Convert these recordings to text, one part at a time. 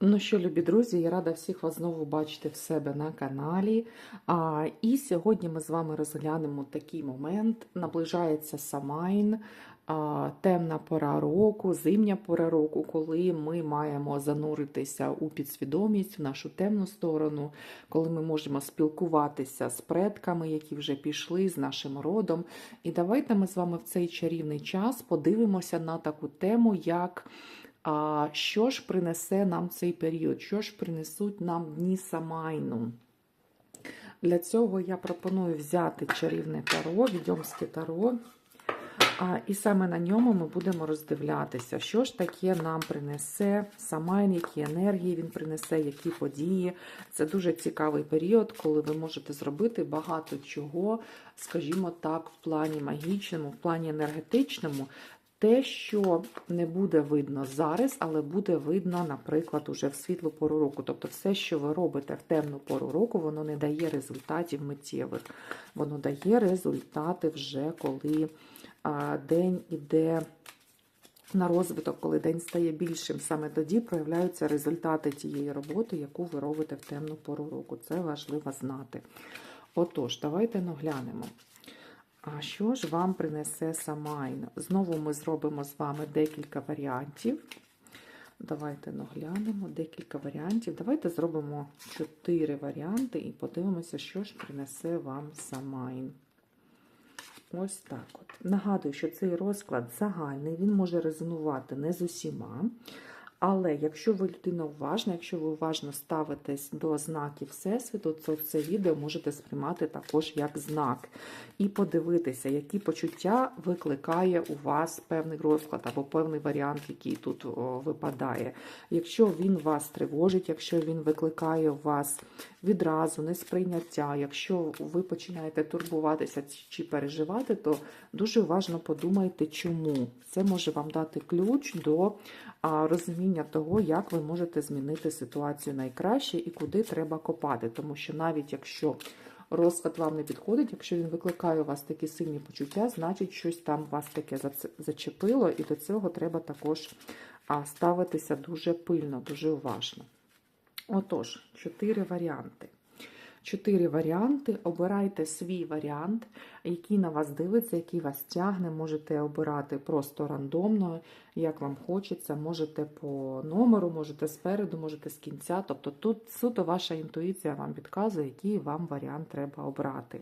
Ну що, любі друзі, я рада всіх вас знову бачити в себе на каналі. А, і сьогодні ми з вами розглянемо такий момент. Наближається Самайн, а, темна пора року, зимня пора року, коли ми маємо зануритися у підсвідомість, в нашу темну сторону, коли ми можемо спілкуватися з предками, які вже пішли, з нашим родом. І давайте ми з вами в цей чарівний час подивимося на таку тему, як. А що ж принесе нам цей період? Що ж принесуть нам дні Самайну? Для цього я пропоную взяти чарівне таро, відьомське таро. А, і саме на ньому ми будемо роздивлятися, що ж таке нам принесе Самайн, які енергії він принесе, які події. Це дуже цікавий період, коли ви можете зробити багато чого, скажімо так, в плані магічному, в плані енергетичному. Те, що не буде видно зараз, але буде видно, наприклад, уже в світлу пору року. Тобто, все, що ви робите в темну пору року, воно не дає результатів миттєвих. Воно дає результати вже коли а, день іде на розвиток, коли день стає більшим. Саме тоді проявляються результати тієї роботи, яку ви робите в темну пору року. Це важливо знати. Отож, давайте наглянемо. А що ж вам принесе Самайн? Знову ми зробимо з вами декілька варіантів. Давайте наглянемо декілька варіантів. Давайте зробимо чотири варіанти і подивимося, що ж принесе вам Самайн. Ось так от. Нагадую, що цей розклад загальний, він може резонувати не з усіма. Але якщо ви людина уважна, якщо ви уважно ставитесь до знаків Всесвіту, то це відео можете сприймати також як знак. І подивитися, які почуття викликає у вас певний розклад або певний варіант, який тут випадає. Якщо він вас тривожить, якщо він викликає у вас відразу несприйняття, якщо ви починаєте турбуватися чи переживати, то дуже уважно подумайте, чому. Це може вам дати ключ до розуміння того, як ви можете змінити ситуацію найкраще і куди треба копати. Тому що навіть якщо розклад вам не підходить, якщо він викликає у вас такі сильні почуття, значить щось там вас таке зачепило, і до цього треба також ставитися дуже пильно, дуже уважно. Отож, чотири варіанти. Чотири варіанти. Обирайте свій варіант, який на вас дивиться, який вас тягне. Можете обирати просто рандомно, як вам хочеться. Можете по номеру, можете спереду, можете з кінця. Тобто тут суто ваша інтуїція вам підказує, який вам варіант треба обрати.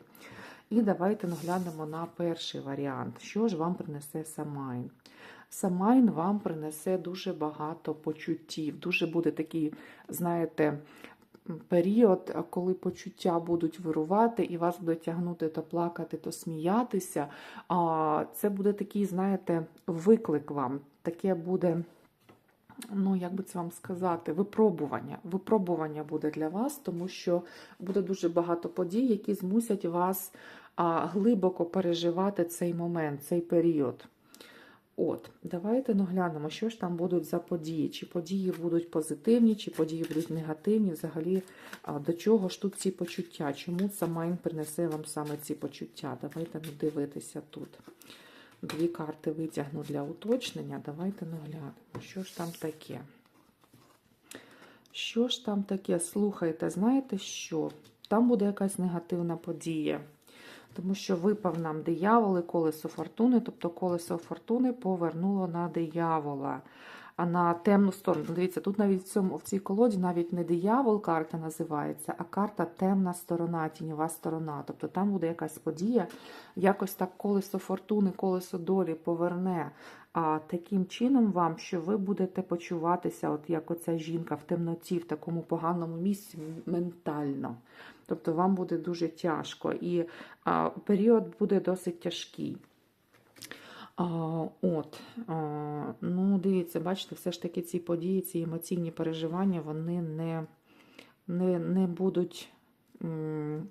І давайте наглянемо на перший варіант. Що ж вам принесе Самайн? Самайн вам принесе дуже багато почуттів. Дуже буде такий, знаєте, період, коли почуття будуть вирувати, і вас буде тягнути то плакати, то сміятися. Це буде такий, знаєте, виклик вам. Таке буде. Ну, як би це вам сказати, випробування. Випробування буде для вас, тому що буде дуже багато подій, які змусять вас а, глибоко переживати цей момент, цей період. От, давайте наглянемо, що ж там будуть за події. Чи події будуть позитивні, чи події будуть негативні. Взагалі, до чого ж тут ці почуття? Чому Самайн принесе вам саме ці почуття? Давайте ну, дивитися тут. Дві карти витягну для уточнення. Давайте наглянемо, що ж там таке. Що ж там таке? Слухайте, знаєте що? Там буде якась негативна подія. Тому що випав нам диявол і колесо фортуни, тобто колесо фортуни повернуло на диявола, а на темну сторону. Дивіться, тут навіть в цьому в цій колоді навіть не диявол карта називається, а карта темна сторона, тіньова сторона. Тобто там буде якась подія, якось так колесо фортуни, колесо долі поверне а таким чином вам, що ви будете почуватися, от як оця жінка в темноті, в такому поганому місці ментально. Тобто вам буде дуже тяжко, і а, період буде досить тяжкий. А, от, а, ну, дивіться, бачите, все ж таки ці події, ці емоційні переживання, вони не, не, не будуть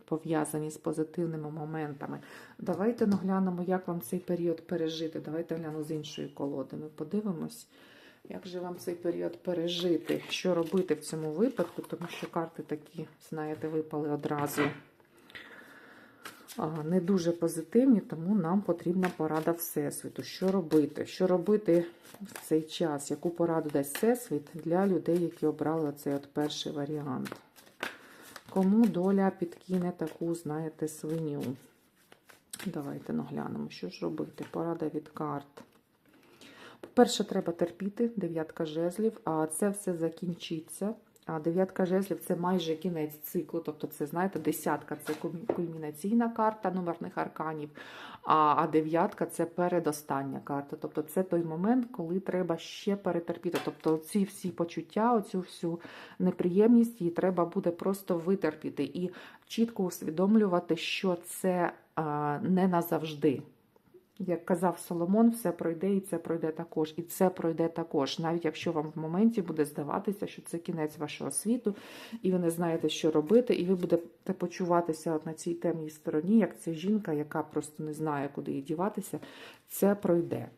пов'язані з позитивними моментами. Давайте наглянемо, як вам цей період пережити. Давайте гляну з іншої колоди. Ми подивимось, як же вам цей період пережити, що робити в цьому випадку, тому що карти такі, знаєте, випали одразу. не дуже позитивні, тому нам потрібна порада Всесвіту. Що робити? Що робити в цей час? Яку пораду дасть Всесвіт для людей, які обрали оцей от перший варіант? Кому доля підкине таку, знаєте, свиню? Давайте наглянемо, що ж робити. Порада від карт. По-перше, треба терпіти, дев'ятка жезлів, а це все закінчиться. А дев'ятка жезлів це майже кінець циклу, тобто це, знаєте, десятка це кульмі- кульмінаційна карта номерних арканів, а, дев'ятка це передостання карта. Тобто це той момент, коли треба ще перетерпіти. Тобто ці всі почуття, оцю всю неприємність, її треба буде просто витерпіти і чітко усвідомлювати, що це не назавжди. Як казав Соломон, все пройде і це пройде також, і це пройде також, навіть якщо вам в моменті буде здаватися, що це кінець вашого світу, і ви не знаєте, що робити, і ви будете почуватися от на цій темній стороні, як ця жінка, яка просто не знає, куди їй діватися, це пройде.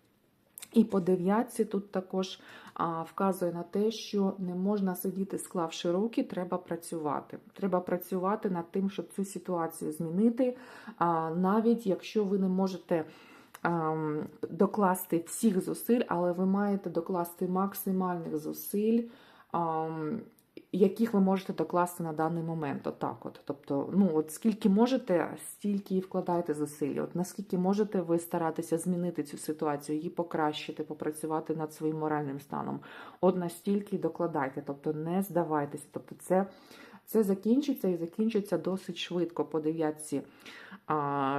І по дев'ятці тут також а, вказує на те, що не можна сидіти, склавши руки, треба працювати. Треба працювати над тим, щоб цю ситуацію змінити, а, навіть якщо ви не можете докласти всіх зусиль, але ви маєте докласти максимальних зусиль, ем, яких ви можете докласти на даний момент. Отак от. Тобто, ну, от скільки можете, стільки і вкладайте зусиль. От наскільки можете ви старатися змінити цю ситуацію, її покращити, попрацювати над своїм моральним станом. От настільки докладайте, тобто не здавайтеся. Тобто це, це закінчиться і закінчиться досить швидко по дев'ятці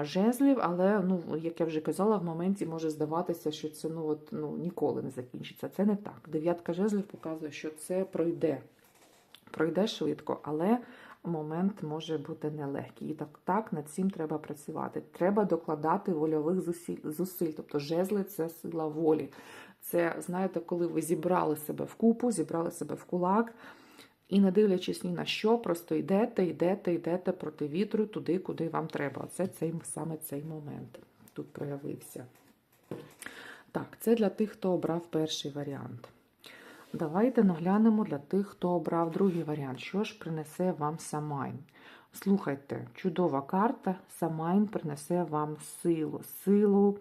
жезлів, але, ну, як я вже казала, в моменті може здаватися, що це ну, от, ну, ніколи не закінчиться. Це не так. Дев'ятка жезлів показує, що це пройде. Пройде швидко, але момент може бути нелегкий. І так, так над цим треба працювати. Треба докладати вольових зусиль, зусиль. Тобто жезли це сила волі. Це, знаєте, коли ви зібрали себе в купу, зібрали себе в кулак, і не дивлячись ні на що, просто йдете, йдете, йдете проти вітру туди, куди вам треба. Оце цей, саме цей момент тут проявився. Так, це для тих, хто обрав перший варіант. Давайте наглянемо для тих, хто обрав другий варіант. Що ж принесе вам Самайн? Слухайте, чудова карта. Самайн принесе вам силу. Силу,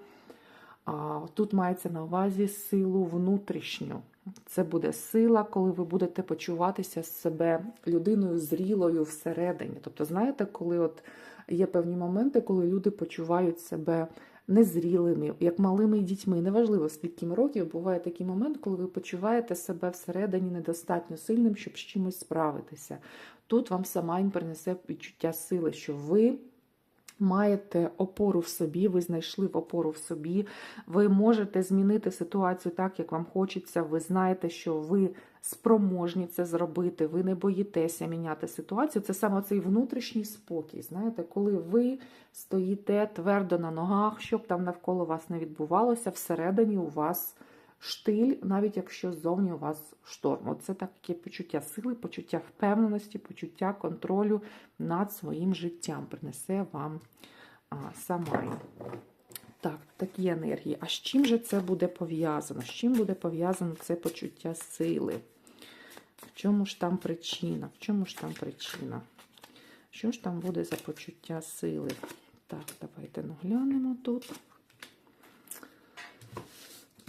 а, тут мається на увазі силу внутрішню. Це буде сила, коли ви будете почуватися себе людиною зрілою всередині. Тобто, знаєте, коли от є певні моменти, коли люди почувають себе незрілими, як малими дітьми. Неважливо, скільки років, буває такий момент, коли ви почуваєте себе всередині недостатньо сильним, щоб з чимось справитися. Тут вам Самайн принесе відчуття сили, що ви. Маєте опору в собі, ви знайшли опору в собі, ви можете змінити ситуацію так, як вам хочеться. Ви знаєте, що ви спроможні це зробити, ви не боїтеся міняти ситуацію. Це саме цей внутрішній спокій. Знаєте, коли ви стоїте твердо на ногах, щоб там навколо вас не відбувалося, всередині у вас штиль, навіть якщо ззовні у вас шторм. Оце таке почуття сили, почуття впевненості, почуття контролю над своїм життям принесе вам а, Самайн. Так, такі енергії. А з чим же це буде пов'язано? З чим буде пов'язано це почуття сили? В чому ж там причина? В чому ж там причина? Що ж там буде за почуття сили? Так, давайте наглянемо тут.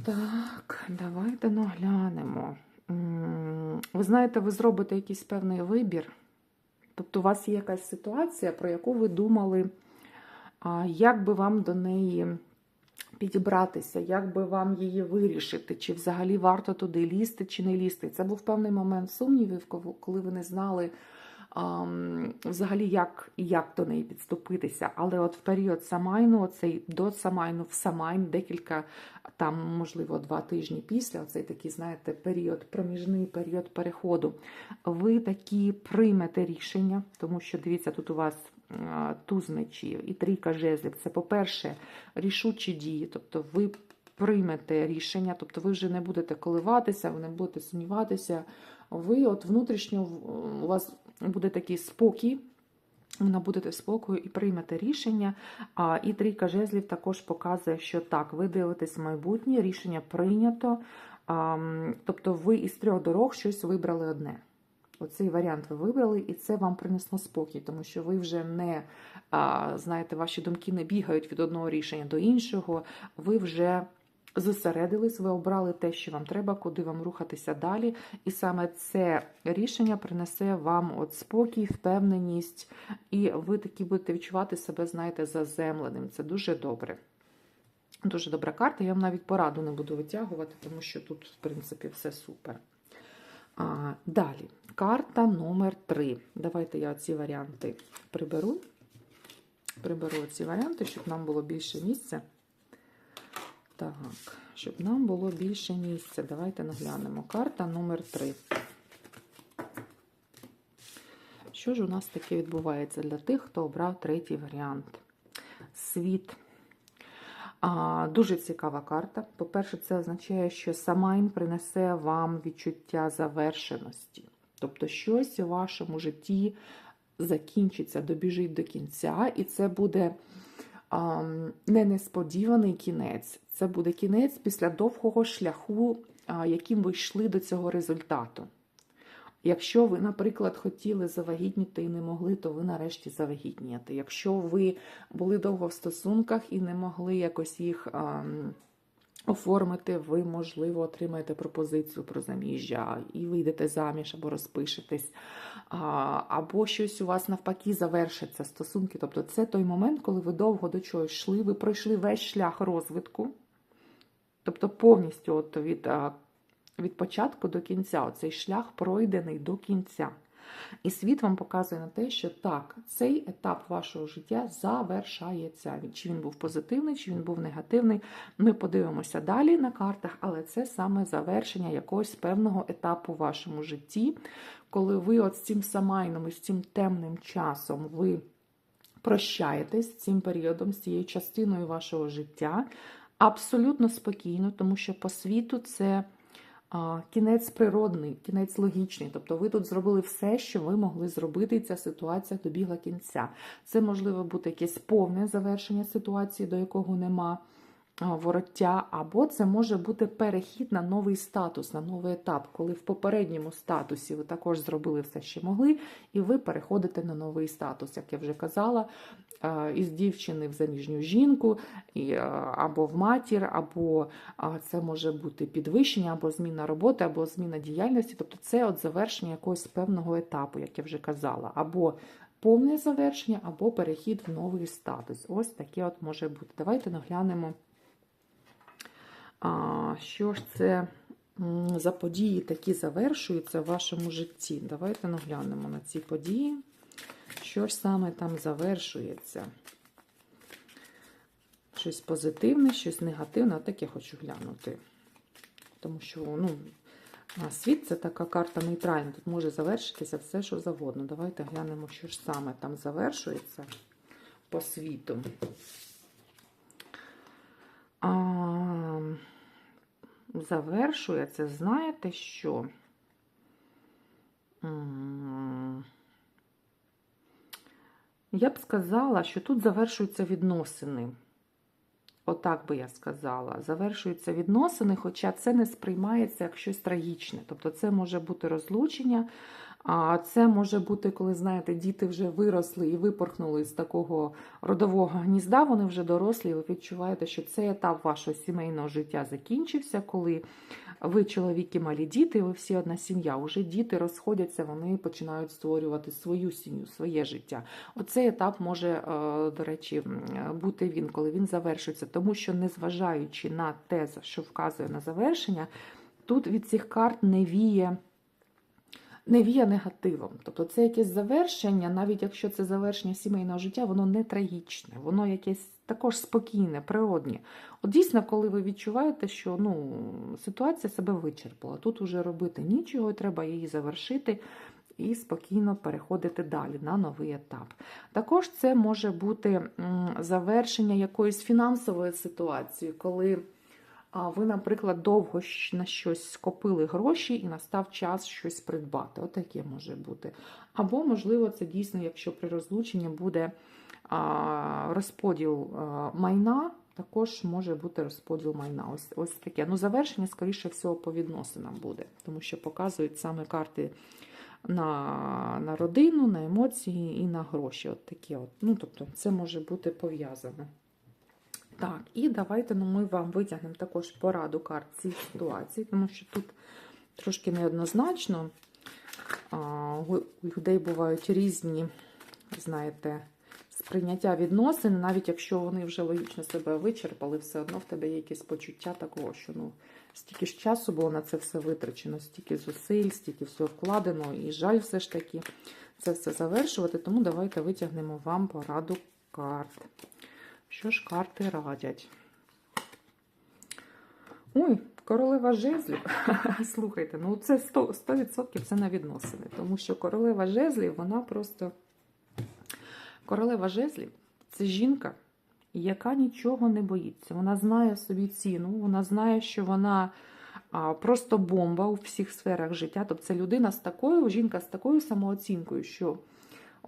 Так, давайте наглянемо. Ви знаєте, ви зробите якийсь певний вибір. Тобто, у вас є якась ситуація, про яку ви думали, як би вам до неї підібратися, як би вам її вирішити, чи взагалі варто туди лізти, чи не лізти. Це був певний момент сумнівів, коли- ви не знали взагалі, як як до неї підступитися. Але от в період Самайну, оцей до Самайну в Самайн, декілька, там, можливо, два тижні після, оцей такий, знаєте, період, проміжний період переходу, ви такі приймете рішення, тому що дивіться, тут у вас туз мечів і трійка жезлів. Це, по-перше, рішучі дії, тобто ви приймете рішення, тобто ви вже не будете коливатися, ви не будете сумніватися. Ви от внутрішньо у вас буде такий спокій. Ви набудете спокою і приймете рішення. А і трійка жезлів також показує, що так, ви дивитесь в майбутнє, рішення прийнято. А, тобто ви із трьох дорог щось вибрали одне. Оцей варіант ви вибрали, і це вам принесло спокій, тому що ви вже не а, знаєте, ваші думки не бігають від одного рішення до іншого. Ви вже зосередились, ви обрали те, що вам треба, куди вам рухатися далі. І саме це рішення принесе вам от спокій, впевненість, і ви такі будете відчувати себе, знаєте, заземленим. Це дуже добре. Дуже добра карта. Я вам навіть пораду не буду витягувати, тому що тут, в принципі, все супер. А, Далі, карта номер 3. Давайте я ці варіанти приберу. Приберу ці варіанти, щоб нам було більше місця. Так, щоб нам було більше місця. Давайте наглянемо. Карта номер 3. Що ж у нас таке відбувається для тих, хто обрав третій варіант? Світ. А, Дуже цікава карта. По-перше, це означає, що Самайн принесе вам відчуття завершеності. Тобто, щось у вашому житті закінчиться, добіжить до кінця, і це буде не несподіваний кінець. Це буде кінець після довгого шляху, яким ви йшли до цього результату. Якщо ви, наприклад, хотіли завагітніти і не могли, то ви нарешті завагітнієте. Якщо ви були довго в стосунках і не могли якось їх а, оформити, ви, можливо, отримаєте пропозицію про заміжжя і вийдете заміж або розпишетесь, або щось у вас навпаки завершиться стосунки. Тобто, це той момент, коли ви довго до чогось йшли, ви пройшли весь шлях розвитку, тобто повністю от від. від початку до кінця. Оцей шлях пройдений до кінця. І світ вам показує на те, що так, цей етап вашого життя завершається. Чи він був позитивний, чи він був негативний. Ми подивимося далі на картах, але це саме завершення якогось певного етапу в вашому житті, коли ви от з цим самайном і з цим темним часом ви прощаєтесь з цим періодом, з цією частиною вашого життя абсолютно спокійно, тому що по світу це. Кінець природний, кінець логічний. Тобто ви тут зробили все, що ви могли зробити, і ця ситуація добігла кінця. Це можливо бути якесь повне завершення ситуації, до якого нема вороття, або це може бути перехід на новий статус, на новий етап, коли в попередньому статусі ви також зробили все, що могли, і ви переходите на новий статус, як я вже казала, із дівчини в заміжню жінку, або в матір, або це може бути підвищення, або зміна роботи, або зміна діяльності. Тобто це от завершення якогось певного етапу, як я вже казала, або повне завершення, або перехід в новий статус. Ось таке от може бути. Давайте наглянемо. Що ж це за події такі завершуються в вашому житті? Давайте наглянемо на ці події. Що ж саме там завершується? Щось позитивне, щось негативне, так я хочу глянути. Тому що, ну, світ це така карта нейтральна. Тут може завершитися все, що завгодно. Давайте глянемо, що ж саме там завершується по світу. А, Завершується, знаєте що? Я б сказала, що тут завершуються відносини. Отак би я сказала. Завершуються відносини, хоча це не сприймається як щось трагічне. Тобто, це може бути розлучення, а це може бути, коли, знаєте, діти вже виросли і випорхнули з такого родового гнізда, вони вже дорослі, і ви відчуваєте, що цей етап вашого сімейного життя закінчився, коли ви чоловіки, малі діти, ви всі одна сім'я. Уже діти розходяться, вони починають створювати свою сім'ю, своє життя. Оцей етап може, е, до речі, бути він, коли він завершується, тому що, незважаючи на те, що вказує на завершення, тут від цих карт не віє не віє негативом. Тобто це якесь завершення, навіть якщо це завершення сімейного життя, воно не трагічне, воно якесь також спокійне, природнє. От дійсно, коли ви відчуваєте, що ну, ситуація себе вичерпала, тут уже робити нічого, треба її завершити. І спокійно переходити далі на новий етап. Також це може бути завершення якоїсь фінансової ситуації, коли ви, наприклад, довго на щось скопили гроші і настав час щось придбати. Отаке може бути. Або, можливо, це дійсно, якщо при розлученні буде розподіл майна, також може бути розподіл майна. Ось ось таке. Ну, завершення, скоріше всього, по відносинам буде, тому що показують саме карти на, на родину, на емоції і на гроші. От такі от. Ну, тобто, це може бути пов'язано. Так, і давайте ну, ми вам витягнемо також пораду карт цій ситуації, тому що тут трошки неоднозначно. У людей бувають різні, знаєте, сприйняття відносин, навіть якщо вони вже логічно себе вичерпали, все одно в тебе є якесь почуття такого, що ну, стільки ж часу було на це все витрачено, стільки зусиль, стільки всього вкладено, і жаль все ж таки це все завершувати. Тому давайте витягнемо вам пораду карт. Що ж карти радять? Ой, королева жезлів. Слухайте, ну це 100%, 100% це на відносини, тому що королева жезлів, вона просто. Королева жезлів це жінка, яка нічого не боїться. Вона знає собі ціну, вона знає, що вона просто бомба у всіх сферах життя. Тобто це людина з такою, жінка з такою самооцінкою, що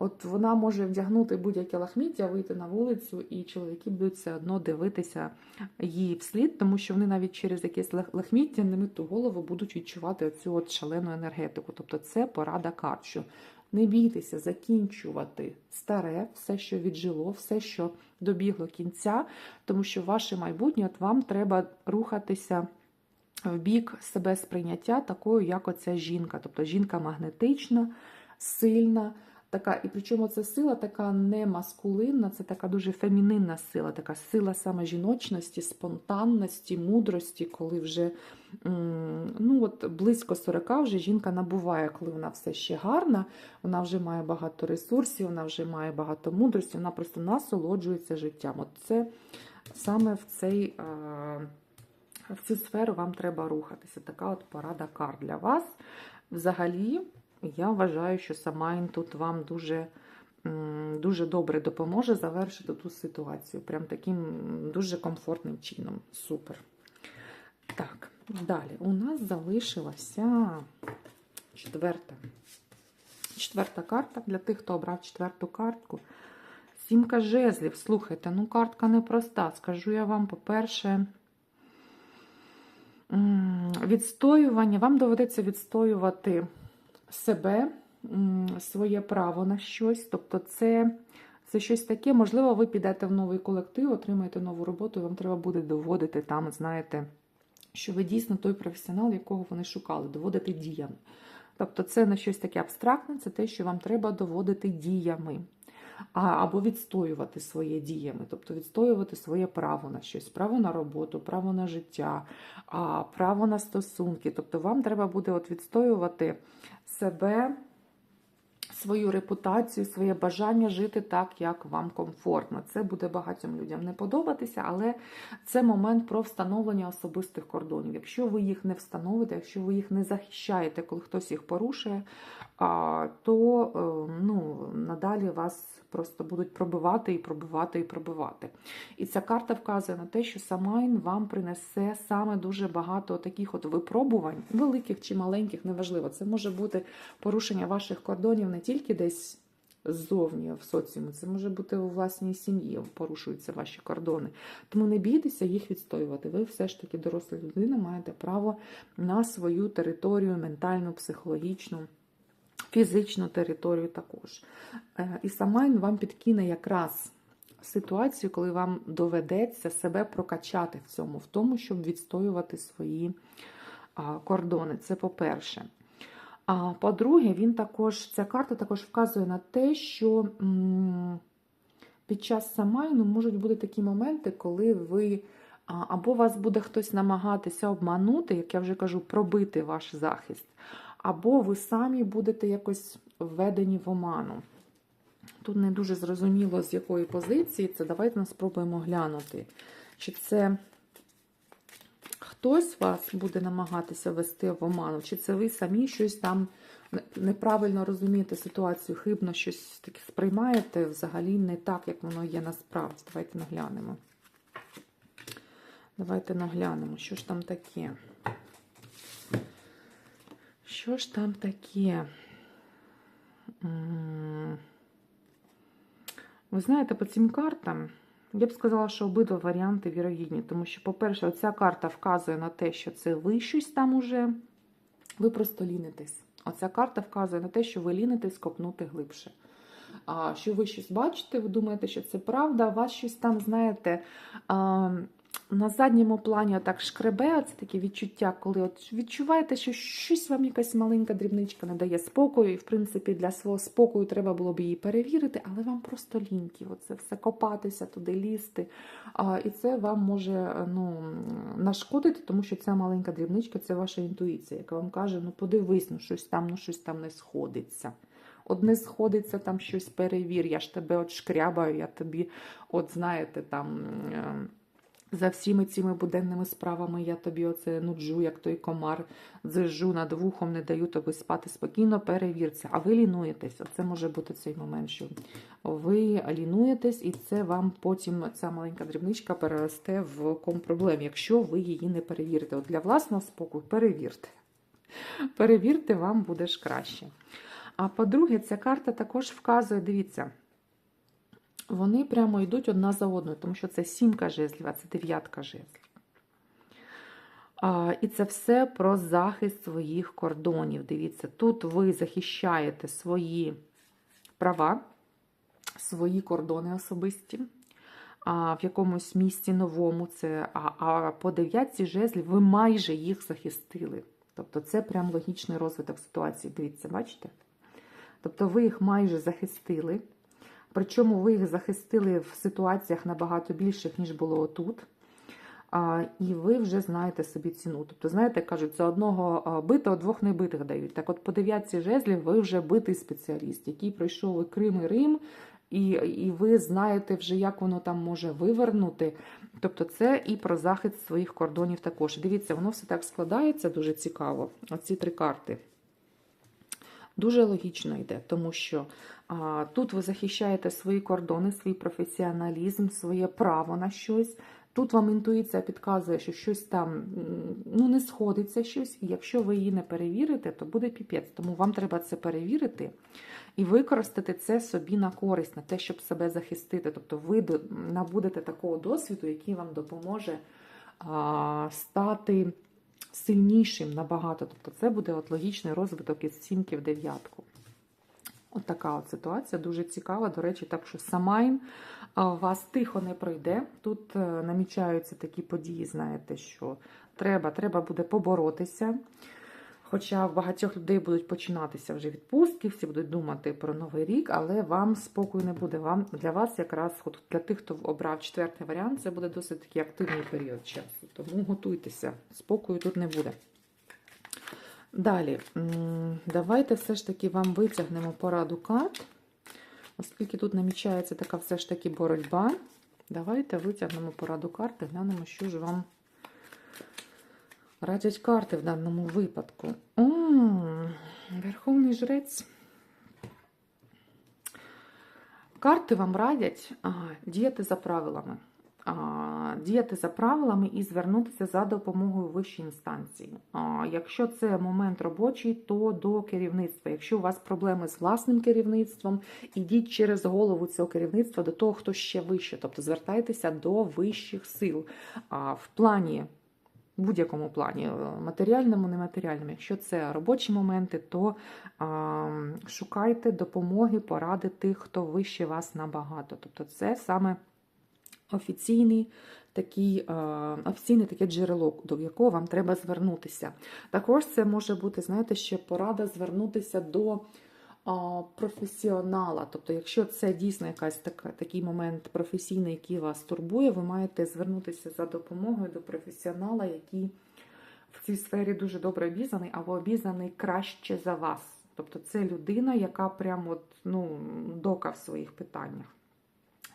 от вона може вдягнути будь-яке лахміття, вийти на вулицю, і чоловіки будуть все одно дивитися їй вслід, тому що вони навіть через якесь лах- лахміття, немиту голову будуть відчувати оцю от шалену енергетику. Тобто це порада карт, що не бійтеся закінчувати старе, все, що віджило, все, що добігло кінця, тому що ваше майбутнє от вам треба рухатися в бік себе сприйняття такою, як оця жінка. Тобто жінка магнетична, сильна. Така, і причому ця сила така не маскулинна, це така дуже фемінинна сила, така сила саме жіночності, спонтанності, мудрості, коли вже ну от близько 40 вже жінка набуває, коли вона все ще гарна, вона вже має багато ресурсів, вона вже має багато мудрості, вона просто насолоджується життям. От це саме в цей. в цю сферу вам треба рухатися. Така от порада карт для вас. Взагалі, я вважаю, що Самайн тут вам дуже, дуже добре допоможе завершити ту ситуацію. Прям таким дуже комфортним чином. Супер. Так, далі. У нас залишилася четверта. Четверта карта для тих, хто обрав четверту картку. Сімка жезлів. Слухайте, ну картка непроста. Скажу я вам, по-перше, відстоювання. Вам доведеться відстоювати себе, своє право на щось. Тобто, це, це щось таке. Можливо, ви підете в новий колектив, отримаєте нову роботу, і вам треба буде доводити там, знаєте, що ви дійсно той професіонал, якого вони шукали, доводити діями. Тобто, це не щось таке абстрактне, це те, що вам треба доводити діями. Або відстоювати своє діями, тобто відстоювати своє право на щось, право на роботу, право на життя, право на стосунки. Тобто вам треба буде от відстоювати себе, свою репутацію, своє бажання жити так, як вам комфортно. Це буде багатьом людям не подобатися, але це момент про встановлення особистих кордонів. Якщо ви їх не встановите, якщо ви їх не захищаєте, коли хтось їх порушує, то е, ну, надалі вас просто будуть пробивати і пробивати і пробивати. І ця карта вказує на те, що Самайн вам принесе саме дуже багато таких от випробувань, великих чи маленьких, неважливо. Це може бути порушення ваших кордонів не тільки десь ззовні в соціумі, це може бути у власній сім'ї, порушуються ваші кордони. Тому не бійтеся їх відстоювати. Ви все ж таки доросла людина, маєте право на свою територію, ментальну, психологічну. Фізичну територію також. Е, І Самайн вам підкине якраз ситуацію, коли вам доведеться себе прокачати в цьому, в тому, щоб відстоювати свої кордони. Це по-перше. А по-друге, він також, ця карта також вказує на те, що під час Самайну можуть бути такі моменти, коли ви або вас буде хтось намагатися обманути, як я вже кажу, пробити ваш захист, або ви самі будете якось введені в оману. Тут не дуже зрозуміло, з якої позиції це. Давайте спробуємо глянути. Чи це хтось вас буде намагатися ввести в оману, чи це ви самі щось там неправильно розумієте ситуацію, хибно щось таке сприймаєте взагалі не так, як воно є насправді. Давайте наглянемо. Давайте наглянемо, що ж там таке. Що ж там таке? Ви знаєте, по цим картам я б сказала, що обидва варіанти вірогідні, тому що, по-перше, ця карта вказує на те, що це ви щось там уже, ви просто лінитесь. Оця карта вказує на те, що ви лінитесь копнути глибше. А, що ви щось бачите, ви думаєте, що це правда, вас щось там, знаєте, на задньому плані так шкребе, це таке відчуття, коли от відчуваєте, що щось вам якась маленька дрібничка не дає спокою, і в принципі для свого спокою треба було б її перевірити, але вам просто ліньки, оце все копатися, туди лізти. А, і це вам може ну, нашкодити, тому що ця маленька дрібничка це ваша інтуїція, яка вам каже, ну подивись, ну щось там, ну щось там не сходиться. От не сходиться там щось перевір, я ж тебе от шкрябаю, я тобі, от знаєте, там. За всіми цими буденними справами я тобі оце нуджу, як той комар, дзижу над вухом, не даю тобі спати спокійно, перевірце. А ви лінуєтесь. Оце може бути цей момент, що ви лінуєтесь, і це вам потім ця маленька дрібничка переросте в ком проблем, якщо ви її не перевірите. От для власного спокою перевірте. Перевірте, вам буде ж краще. А по-друге, ця карта також вказує, дивіться, вони прямо йдуть одна за одною, тому що це сімка жезлів, а це дев'ятка жезлів. І це все про захист своїх кордонів. Дивіться, тут ви захищаєте свої права, свої кордони особисті. А, в якомусь місці новому, це, а, а по дев'ятці жезлів ви майже їх захистили. Тобто це прям логічний розвиток ситуації. Дивіться, бачите? Тобто ви їх майже захистили. Причому ви їх захистили в ситуаціях набагато більших, ніж було отут. А, і ви вже знаєте собі ціну. Тобто, знаєте, кажуть, за одного битого двох небитих дають. Так от по дев'ятці жезлів ви вже битий спеціаліст, який пройшов і Крим і Рим, і, і ви знаєте вже, як воно там може вивернути. Тобто, це і про захист своїх кордонів також. Дивіться, воно все так складається дуже цікаво. Оці три карти. Дуже логічно йде, тому що а, тут ви захищаєте свої кордони, свій професіоналізм, своє право на щось. Тут вам інтуїція підказує, що щось там ну, не сходиться щось, і якщо ви її не перевірите, то буде піпець. Тому вам треба це перевірити і використати це собі на користь, на те, щоб себе захистити. Тобто ви набудете такого досвіду, який вам допоможе а, стати сильнішим набагато. Тобто це буде от логічний розвиток із сімки в дев'ятку. От така от ситуація дуже цікава. До речі, так що Самайн вас тихо не пройде. Тут е, намічаються такі події, знаєте, що треба, треба буде поборотися. Хоча в багатьох людей будуть починатися вже відпустки, всі будуть думати про новий рік, але вам спокою не буде. Вам Для вас якраз для тих, хто обрав четвертий варіант, це буде досить такий активний період часу. Тому готуйтеся, спокою тут не буде. Далі, давайте все ж таки вам витягнемо пораду карт, оскільки тут намічається така все ж таки боротьба. Давайте витягнемо пораду карти, глянемо, що ж вам радять карти в даному випадку. О, Верховний жрець. Карти вам радять ага, діяти за правилами. А, діяти за правилами і звернутися за допомогою вищої інстанції. А, якщо це момент робочий, то до керівництва. Якщо у вас проблеми з власним керівництвом, ідіть через голову цього керівництва до того, хто ще вище. Тобто звертайтеся до вищих сил. А, в плані будь-якому плані, е, матеріальному, нематеріальному. Якщо це робочі моменти, то а, шукайте допомоги, поради тих, хто вище вас набагато. Тобто, це саме офіційний такий, офіційне таке джерело, до якого вам треба звернутися. Також це може бути, знаєте, ще порада звернутися до професіонала. Тобто, якщо це дійсно якась така, такий момент професійний, який вас турбує, ви маєте звернутися за допомогою до професіонала, який в цій сфері дуже добре обізнаний, або обізнаний краще за вас. Тобто це людина, яка прямо от, ну, дока в своїх питаннях.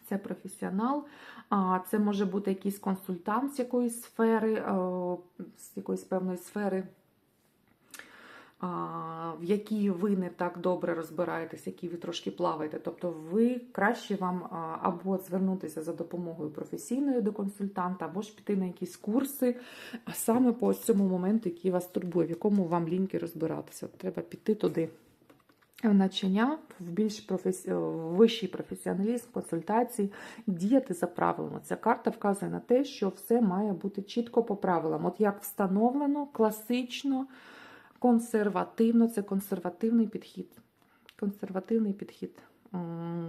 Це професіонал, а це може бути якийсь консультант з якоїсь сфери, з якоїсь певної сфери в якій ви не так добре розбираєтесь, які ви трошки плаваєте. Тобто, ви краще вам або звернутися за допомогою професійної до консультанта, або ж піти на якісь курси, а саме по цьому моменту, який вас турбує, в якому вам ліньки розбиратися. Треба піти туди. Навчання в більш професі... вищий професіоналізм, консультації, діяти за правилами. Ця карта вказує на те, що все має бути чітко по правилам. От як встановлено, класично консервативно, це консервативний підхід. Консервативний підхід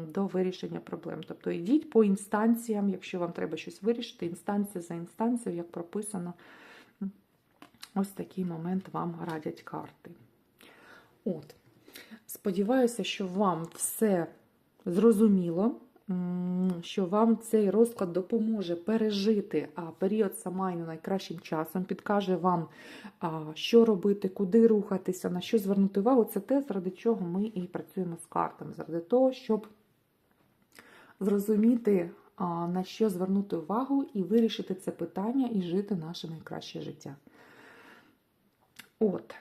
до вирішення проблем. Тобто йдіть по інстанціям, якщо вам треба щось вирішити, інстанція за інстанцією, як прописано. Ось такий момент вам радять карти. От. Сподіваюся, що вам все зрозуміло, що вам цей розклад допоможе пережити період Самайну найкращим часом, підкаже вам, що робити, куди рухатися, на що звернути увагу. Це те, заради чого ми і працюємо з картами, заради того, щоб зрозуміти, на що звернути увагу, і вирішити це питання і жити наше найкраще життя. От.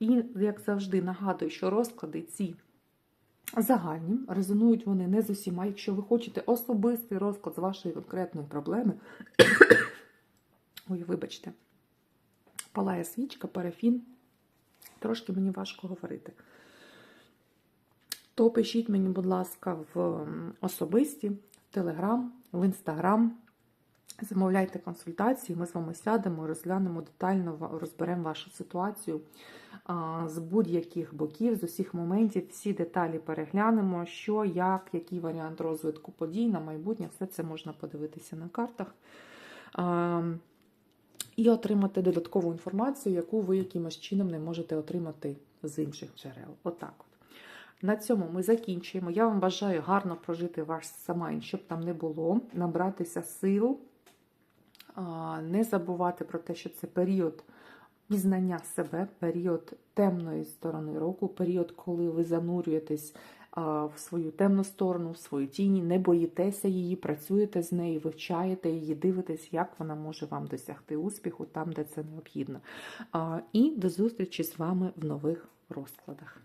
І, як завжди, нагадую, що розклади ці загальні, резонують вони не з усіма. Якщо ви хочете особистий розклад з вашої конкретної проблеми, ой, вибачте, палає свічка, парафін, трошки мені важко говорити. То пишіть мені, будь ласка, в особисті, в Телеграм, в Інстаграм. Замовляйте консультації, ми з вами сядемо, розглянемо детально, розберемо вашу ситуацію з будь-яких боків, з усіх моментів, всі деталі переглянемо, що, як, який варіант розвитку подій на майбутнє, все це можна подивитися на картах. І отримати додаткову інформацію, яку ви якимось чином не можете отримати з інших джерел. Отак от. На цьому ми закінчуємо. Я вам бажаю гарно прожити ваш самайн, щоб там не було, набратися сил, не забувати про те, що це період пізнання себе, період темної сторони року, період, коли ви занурюєтесь в свою темну сторону, в свою тіні, не боїтеся її, працюєте з нею, вивчаєте її, дивитесь, як вона може вам досягти успіху там, де це необхідно. І до зустрічі з вами в нових розкладах.